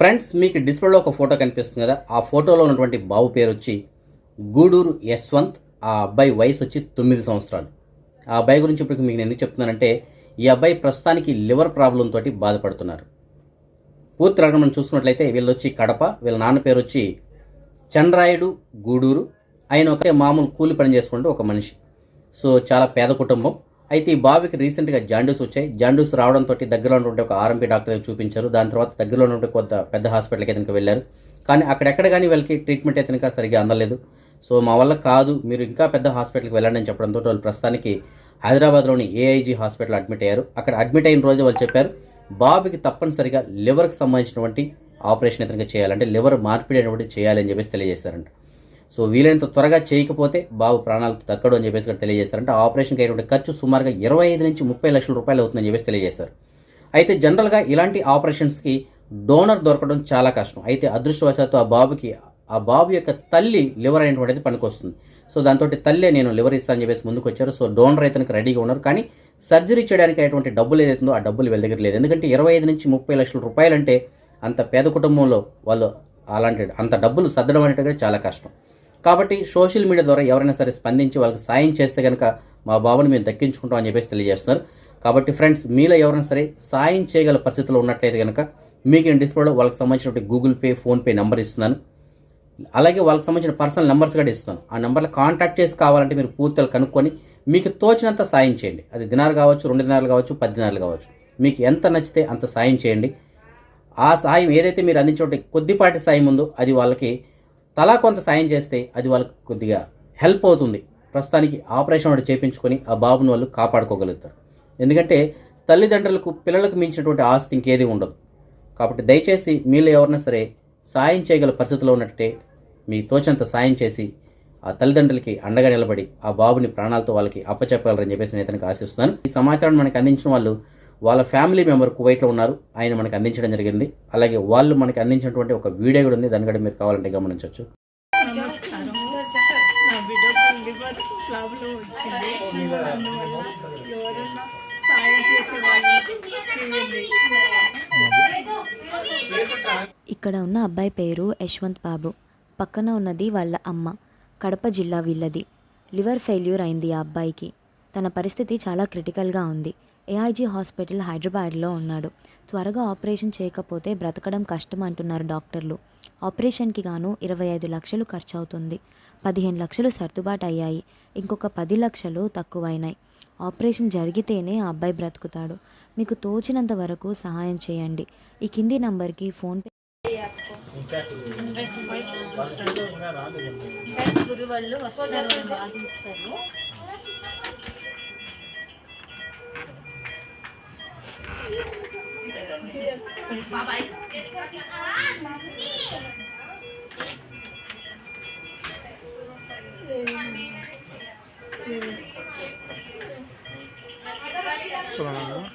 Friends మీకు డిస్ప్లేలో ఒక ఫోటో కనిపిస్తుంది కదా ఆ ఫోటోలో ఉన్నటువంటి బాబు పేరు వచ్చి గూడూరు యశ్వంత్ ఆ అబ్బాయి వయసు వచ్చి తొమ్మిది సంవత్సరాలు. ఆ అబ్బాయి గురించి ఇప్పుడు మీకు నేను ఎందుకు చెప్తున్నానంటే ఈ అబ్బాయి ప్రస్తుతానికి లివర్ ప్రాబ్లంతో తోటి బాధపడుతున్నారు. పూర్తి రకం మనం చూసుకున్నట్లయితే వీళ్ళు వచ్చి కడప వీళ్ళ నాన్న పేరు వచ్చి చంద్రాయుడు గూడూరు. ఆయన ఒక మామూలు కూలి పని చేసుకుంటూ ఒక మనిషి. సో చాలా పేద కుటుంబం. అయితే ఈ బాబుకి రీసెంట్గా జాండూస్ వచ్చాయి. జాండూస్ రావడంతో దగ్గరలో ఉన్నటువంటి ఒక ఆర్ఎంపీ డాక్టర్ చూపించారు. దాని తర్వాత దగ్గరలో ఉన్నటువంటి కొంత పెద్ద హాస్పిటల్కి అయితే వెళ్ళారు. కానీ అక్కడెక్కడ కానీ వీళ్ళకి ట్రీట్మెంట్ అయితే ఇంకా సరిగ్గా అందలేదు. సో మా వల్ల కాదు మీరు ఇంకా పెద్ద హాస్పిటల్కి వెళ్ళండి అని చెప్పడంతో వాళ్ళు ప్రస్తుతానికి హైదరాబాద్లోని ఏఐజీ హాస్పిటల్ అడ్మిట్ అయ్యారు. అక్కడ అడ్మిట్ అయిన రోజు వాళ్ళు చెప్పారు బాబుకి తప్పనిసరిగా లివర్కి సంబంధించినటువంటి ఆపరేషన్ ఇతనికి చేయాలంటే లివర్ మార్పిడి అనేటువంటి చేయాలని చెప్పేసి తెలియజేశారంట. సో వీలైనంత త్వరగా చేయకపోతే బాబు ప్రాణాలకు తక్కడు అని చెప్పేసి ఇక్కడ తెలియజేశారంటే ఆపరేషన్కి అయినటువంటి ఖర్చు సుమారుగా ఇరవై ఐదు నుంచి ముప్పై లక్షల రూపాయలు అవుతుందని చెప్పేసి తెలియజేశారు అయితే జనరల్గా ఇలాంటి ఆపరేషన్స్కి డోనర్ దొరకడం చాలా కష్టం. అయితే అదృష్టవశాత్తు ఆ బాబుకి ఆ బాబు యొక్క తల్లి లివర్ అనేటువంటిది పనికొస్తుంది. సో దాంతో తల్లి నేను లివర్ ఇస్తానని చెప్పేసి ముందుకు వచ్చారు సో డోనర్ అయితే రెడీగా ఉన్నారు. కానీ సర్జరీ చేయడానికి అటువంటి డబ్బులు ఏదైతుందో ఆ డబ్బులు వీళ్ళ దగ్గర లేదు. ఎందుకంటే ఇరవై ఐదు నుంచి ముప్పై లక్షల రూపాయలంటే అంత పేద కుటుంబంలో వాళ్ళు అలాంటి అంత డబ్బులు సర్దడం అనేటువంటి చాలా కష్టం. కాబట్టి సోషల్ మీడియా ద్వారా ఎవరైనా సరే స్పందించి వాళ్ళకి సాయం చేస్తే కనుక మా బాబుని మేము దక్కించుకుంటాం అని చెప్పేసి తెలియజేస్తున్నారు. కాబట్టి ఫ్రెండ్స్ మీలో ఎవరైనా సరే సాయం చేయగల పరిస్థితిలో ఉన్నట్లయితే కనుక మీకు నేను డిస్ప్లేలో వాళ్ళకి సంబంధించినటువంటి గూగుల్ పే ఫోన్పే నెంబర్ ఇస్తున్నాను. అలాగే వాళ్ళకి సంబంధించిన పర్సనల్ నెంబర్స్ కూడా ఇస్తాను ఆ నెంబర్లో కాంటాక్ట్ చేసి కావాలంటే మీరు పూర్తిగా కనుక్కొని మీకు తోచినంత సాయం చేయండి. అది దినాలు కావచ్చు రెండు దినాలు కావచ్చు పది దినాలు కావచ్చు. మీకు ఎంత నచ్చితే అంత సాయం చేయండి. ఆ సాయం ఏదైతే మీరు అందించే కొద్దిపాటి సాయం ఉందో అది వాళ్ళకి తలా కొంత సాయం చేస్తే అది వాళ్ళకి కొద్దిగా హెల్ప్ అవుతుంది. ప్రస్తుతానికి ఆపరేషన్ ఒకటి చేయించుకొని ఆ బాబుని వాళ్ళు కాపాడుకోగలుగుతారు. ఎందుకంటే తల్లిదండ్రులకు పిల్లలకు మించినటువంటి ఆస్తి ఇంకేది ఉండదు. కాబట్టి దయచేసి మీలో ఎవరైనా సరే సాయం చేయగల పరిస్థితిలో ఉన్నట్టే మీ తోచంత సాయం చేసి ఆ తల్లిదండ్రులకి అండగా నిలబడి ఆ బాబుని ప్రాణాలతో వాళ్ళకి అప్పచెప్పగలరని చెప్పేసి నేను ఇతనికి ఆశిస్తున్నాను. ఈ సమాచారం మనకి అందించిన వాళ్ళు వాళ్ళ ఫ్యామిలీ మెంబర్ కువైట్లో ఉన్నారు. ఆయన మనకి అందించడం జరిగింది. అలాగే వాళ్ళు మనకి అందించినటువంటి ఒక వీడియో కూడా ఉంది. దాన్ని కూడా మీరు కావాలంటే గమనించవచ్చు. ప్రాబ్లం వచ్చింది. అందువల్ల ఎవరన్నా సాయం చేసే వాళ్ళు చేయండి ఇక్కడ ఉన్న అబ్బాయి పేరు యశ్వంత్ బాబు. పక్కన ఉన్నది వాళ్ళ అమ్మ. కడప జిల్లా వీళ్ళది. లివర్ ఫెయిల్యూర్ అయింది ఆ అబ్బాయికి. తన పరిస్థితి చాలా క్రిటికల్గా ఉంది. ఏఐజీ హాస్పిటల్ హైదరాబాద్లో ఉన్నాడు. త్వరగా ఆపరేషన్ చేయకపోతే బ్రతకడం కష్టం అంటున్నారు డాక్టర్లు. ఆపరేషన్కి గాను ఇరవై ఐదు లక్షలు ఖర్చు అవుతుంది పదిహేను లక్షలు సర్దుబాటు అయ్యాయి. ఇంకొక పది లక్షలు తక్కువైనాయి. ఆపరేషన్ జరిగితేనే ఆ అబ్బాయి బ్రతుకుతాడు. మీకు తోచినంత వరకు సహాయం చేయండి. ఈ కింది నంబర్కి ఫోన్పే గురు వాళ్ళు వస్తారు బాధిస్తారు